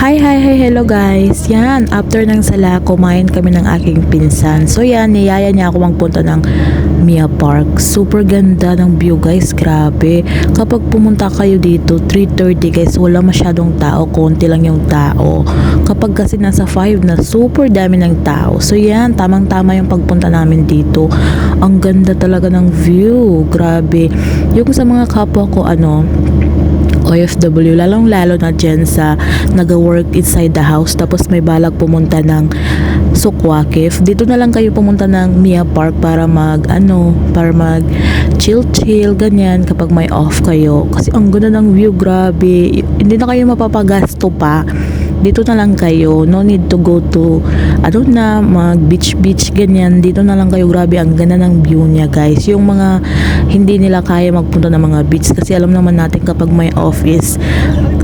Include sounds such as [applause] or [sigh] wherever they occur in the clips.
Hi, hi, hi, hello guys. Yan, after ng sala, kumain kami ng aking pinsan. So yan, niyaya niya ako magpunta ng Mia Park. Super ganda ng view guys, grabe. Kapag pumunta kayo dito, 3.30 guys, wala masyadong tao, konti lang yung tao. Kapag kasi nasa 5 na, super dami ng tao. So yan, tamang-tama yung pagpunta namin dito. Ang ganda talaga ng view, grabe. Yung sa mga kapwa ko, ano, OFW, lalong-lalo na dyan sa nag-work inside the house tapos may balak pumunta ng Sukwakif. Dito na lang kayo pumunta ng Mia Park para mag, ano, para mag chill-chill, ganyan kapag may off kayo. Kasi ang ganda ng view, grabe. Hindi na kayo mapapagasto pa dito na lang kayo. No need to go to ano na mag beach beach ganyan. Dito na lang kayo. Grabe ang ganda ng view niya guys. Yung mga hindi nila kaya magpunta ng mga beach kasi alam naman natin kapag may office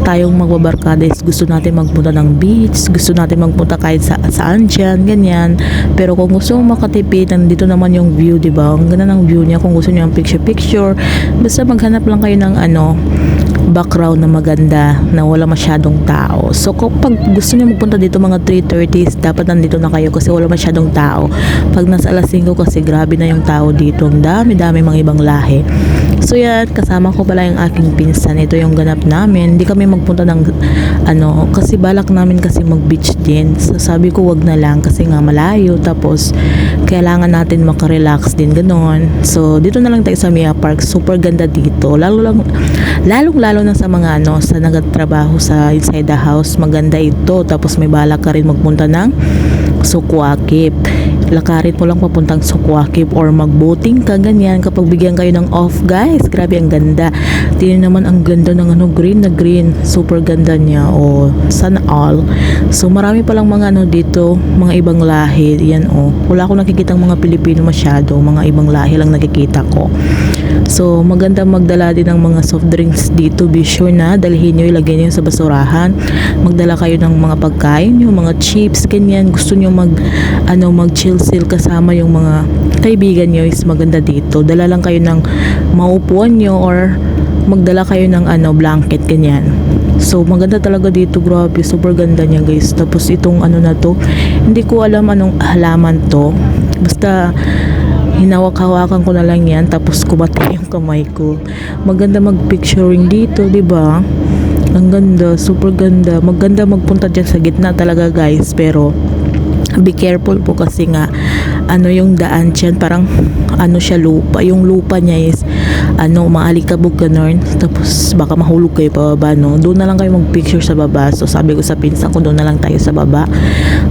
tayong magbabarkada gusto natin magpunta ng beach. Gusto natin magpunta kahit sa saan dyan ganyan. Pero kung gusto mo makatipid nandito naman yung view di ba? Ang ganda ng view niya. Kung gusto niyo ang picture picture basta maghanap lang kayo ng ano background na maganda na wala masyadong tao. So kapag gusto niyo magpunta dito mga 3.30 dapat nandito na kayo kasi wala masyadong tao. Pag nasa alas 5 kasi grabe na yung tao dito. Ang dami-dami mga ibang lahi. So yan, kasama ko pala yung aking pinsan. Ito yung ganap namin. Hindi kami magpunta ng ano, kasi balak namin kasi mag-beach din. So sabi ko wag na lang kasi nga malayo. Tapos kailangan natin makarelax din ganon. So dito na lang tayo sa Mia Park. Super ganda dito. Lalo lang lalong lalo na sa mga ano sa nagtatrabaho sa inside the house maganda ito. Tapos may balak ka rin magpunta ng Sukwakip lakarin mo lang papuntang Sukwakip or magboating ka ganyan. Kapag bigyan kayo ng off guys grabe ang ganda. Tingnan naman ang ganda ng ano green na green. Super ganda niya o sana all. So marami palang mga ano dito mga ibang lahi yan o wala akong nakikitang mga Pilipino masyado mga ibang lahi lang nakikita ko. So, maganda magdala din ng mga soft drinks dito. Be sure na. Dalhin nyo, ilagay nyo sa basurahan. Magdala kayo ng mga pagkain, yung mga chips, ganyan. Gusto nyo mag, ano, mag chill chill kasama yung mga kaibigan nyo is maganda dito. Dala lang kayo ng maupuan nyo or magdala kayo ng ano, blanket, ganyan. So, maganda talaga dito. Grabe, super ganda niya guys. Tapos itong ano na to, hindi ko alam anong halaman to. Basta, hinawak-hawakan ko na lang yan tapos kubati yung kamay ko maganda mag-picturing dito di ba ang ganda super ganda maganda magpunta dyan sa gitna talaga guys pero be careful po kasi nga ano yung daan dyan parang ano siya lupa. Yung lupa niya is ano maalikabog ganun tapos baka mahulog kayo pa baba no? Doon na lang kayo mag picture sa baba. So sabi ko sa pinsan ko doon na lang tayo sa baba.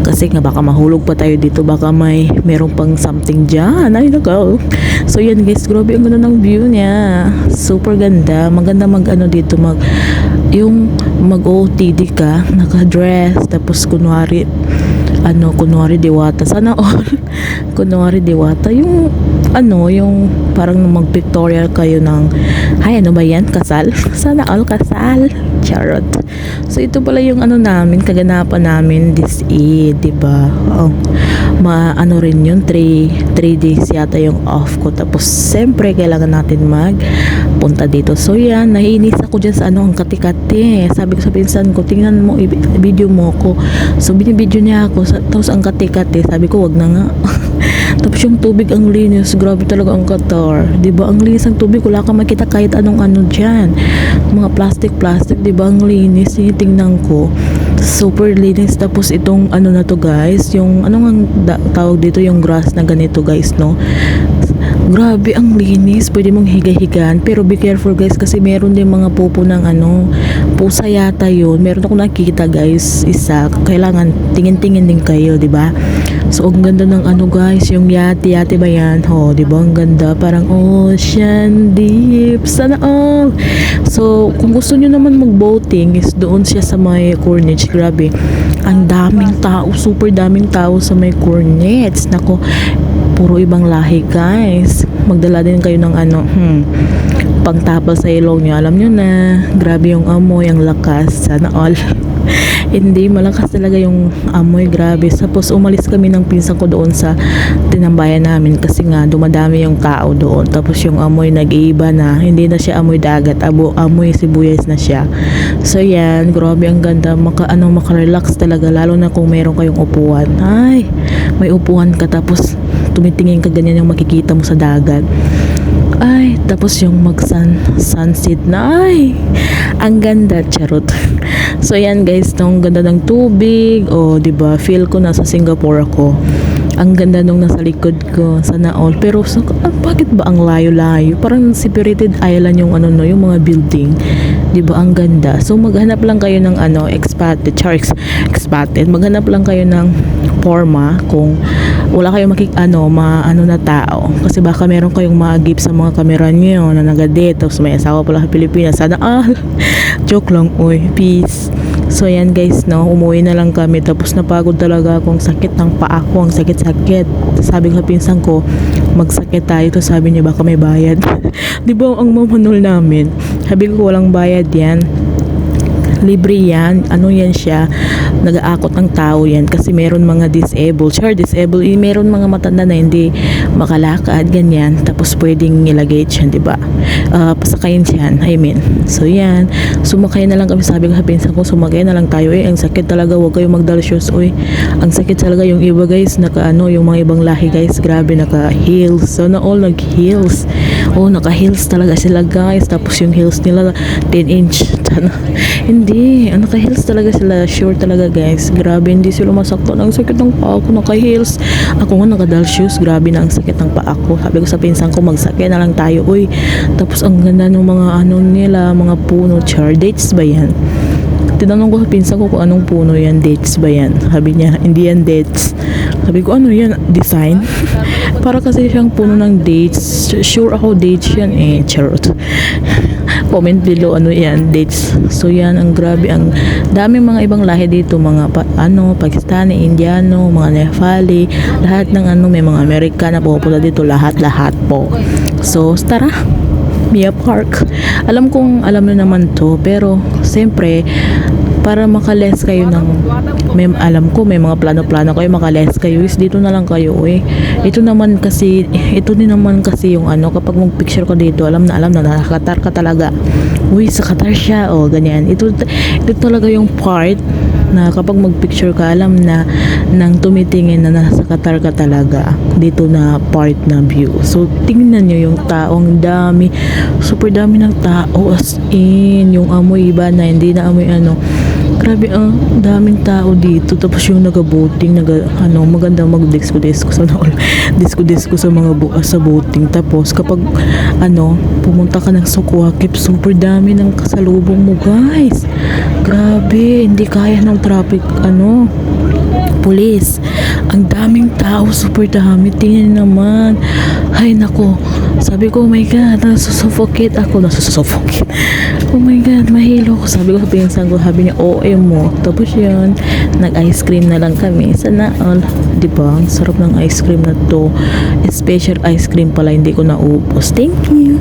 Kasi nga baka mahulog pa tayo dito. Baka may merong pang something dyan. Ay nako so yan guys. Grabe ang ganda ng view niya. Super ganda. Maganda mag ano dito mag yung mag OOTD ka naka dress tapos kunwari ano, kunwari diwata. Sana all, [laughs] kunwari diwata. Yung, ano, yung parang mag-pictorial kayo ng, ay, ano ba yan? Kasal? [laughs] Sana all kasal. Charot. So, ito pala yung ano namin, kaganapan namin this Eid, di ba? Oh, ma, ano rin yun, 3, 3 days yata yung off ko. Tapos, siyempre, kailangan natin mag punta dito. So, yan, naiinis ako dyan sa ano, ang kati-kati. Sabi ko sa pinsan ko, tingnan mo, video mo ko. So, binibidyo niya ako. Sa, tapos, ang kati-kati, sabi ko, wag na nga. [laughs] tapos, yung tubig ang linis. Grabe talaga ang Qatar. Di ba Ang linis ng tubig. Wala kang makita kahit anong ano dyan. Mga plastic-plastic, di ba Ang linis. Tinitingnan ko. Super linis. Tapos, itong ano na to guys. Yung, ano nga da- tawag dito? Yung grass na ganito guys, no? Grabe ang linis, pwede mong higa-higaan. Pero be careful guys kasi meron din mga pupo ng ano, pusa yata yun. Meron ako nakikita guys, isa. Kailangan tingin-tingin din kayo, di ba? So ang ganda ng ano guys, yung yati, yati ba yan? Ho, di ba? Ang ganda, parang ocean deep. Sana all. So kung gusto nyo naman mag-boating is doon siya sa may Corniche. Grabe. Ang daming tao, super daming tao sa may Corniche. Nako, puro ibang lahi guys magdala din kayo ng ano hmm, pangtapal sa ilong nyo alam nyo na grabe yung amoy ang lakas sana all [laughs] Hindi, malakas talaga yung amoy, grabe. Tapos umalis kami ng pinsan ko doon sa tinambayan namin kasi nga dumadami yung tao doon. Tapos yung amoy nag-iiba na, hindi na siya amoy dagat, abo, amoy sibuyas na siya. So yan, grabe ang ganda, maka, ano, makarelax talaga, lalo na kung meron kayong upuan. Ay, may upuan ka tapos tumitingin ka ganyan yung makikita mo sa dagat. Ay, tapos yung mag sun, sunset na, ay, ang ganda, charot. So yan guys, nung ganda ng tubig, o oh, di ba feel ko nasa Singapore ako. Ang ganda nung nasa likod ko, sana all. Pero sa, ah, bakit ba ang layo-layo? Parang separated island yung ano no, yung mga building. Di ba ang ganda? So maghanap lang kayo ng ano, expated, char, ex, expated. Maghanap lang kayo ng forma kung wala kayong makik ano, ma, ano na tao. Kasi baka meron kayong maagip sa mga kamera niyo na nagadate tapos may asawa pala sa Pilipinas. Sana all. [laughs] Joke lang, oy. Peace. So yan guys, no, umuwi na lang kami tapos napagod talaga akong sakit ng paa ko, ang sakit-sakit. Sabi ko sa pinsan ko, magsakit tayo to sabi niya baka may bayad. [laughs] 'Di ba ang mamanol namin? Sabi ko walang bayad 'yan libre yan. Ano yan siya? Nag-aakot ng tao yan kasi meron mga disabled. Sure, disabled. Eh, meron mga matanda na hindi makalakad, ganyan. Tapos pwedeng ilagay siya, di ba? Uh, pasakayin siya, I mean. So, yan. Sumakay na lang kami. Sabi ko sa pinsan ko, sumakay na lang tayo. Eh, ang sakit talaga. Huwag kayong magdala shoes. Uy, ang sakit talaga yung iba guys. Naka ano, yung mga ibang lahi guys. Grabe, naka heels. So, na all nag heels. Oh, naka heels talaga sila guys. Tapos yung heels nila 10 inch. [laughs] hindi, ah, naka heels talaga sila. Sure talaga guys. Grabe, hindi sila masakto. Ang sakit ng paa ko. Naka heels. Ako nga naka doll shoes. Grabe na ang sakit ng paa ko. Sabi ko sa pinsan ko, magsakay na lang tayo. Uy, tapos ang ganda ng mga ano nila, mga puno. Char, dates ba yan? Tinanong ko sa pinsan ko kung anong puno yan, dates ba yan? Sabi niya, hindi yan dates. Sabi ko, ano yan? Design? [laughs] Para kasi siyang puno ng dates. Sure ako dates yan eh. Charot. Comment below ano yan, dates. So yan, ang grabe. Ang daming mga ibang lahi dito. Mga pa, ano, Pakistani, Indiano, mga Nepali. Lahat ng ano, may mga Amerikana pupunta dito. Lahat-lahat po. So, tara. Mia Park. Alam kong alam na naman to, pero siyempre, para makales kayo ng may alam ko may mga plano-plano kayo makales kayo is dito na lang kayo eh ito naman kasi [laughs] ito din naman kasi yung ano kapag mag picture ko dito alam na alam na nakakatar ka talaga uy sa Qatar siya o oh, ganyan ito, ito talaga yung part na kapag mag-picture ka, alam na nang tumitingin na nasa Qatar ka talaga dito na part na view. So, tingnan nyo yung taong dami. Super dami ng tao as in. Yung amoy iba na hindi na amoy ano. Grabe ang daming tao dito. Tapos yung nag-boating, naga, ano, maganda mag-disco-disco sa [laughs] disco-disco sa mga bu sa boating. Tapos kapag ano, pumunta ka ng Sukwakip, super dami ng kasalubong mo, guys. Grabe, hindi kaya ng traffic, ano, pulis. Ang daming tao, super dami. Tingnan naman. Ay, nako. Sabi ko, oh my God, nasusuffocate ako. Nasusuffocate. [laughs] Oh my God, mahilo ko. Sabi ko sa pinsan ko, sabi niya, OA mo. Tapos yun, nag-ice cream na lang kami. Sana all, di ba? Sarap ng ice cream na to. Special ice cream pala, hindi ko naubos. Thank you.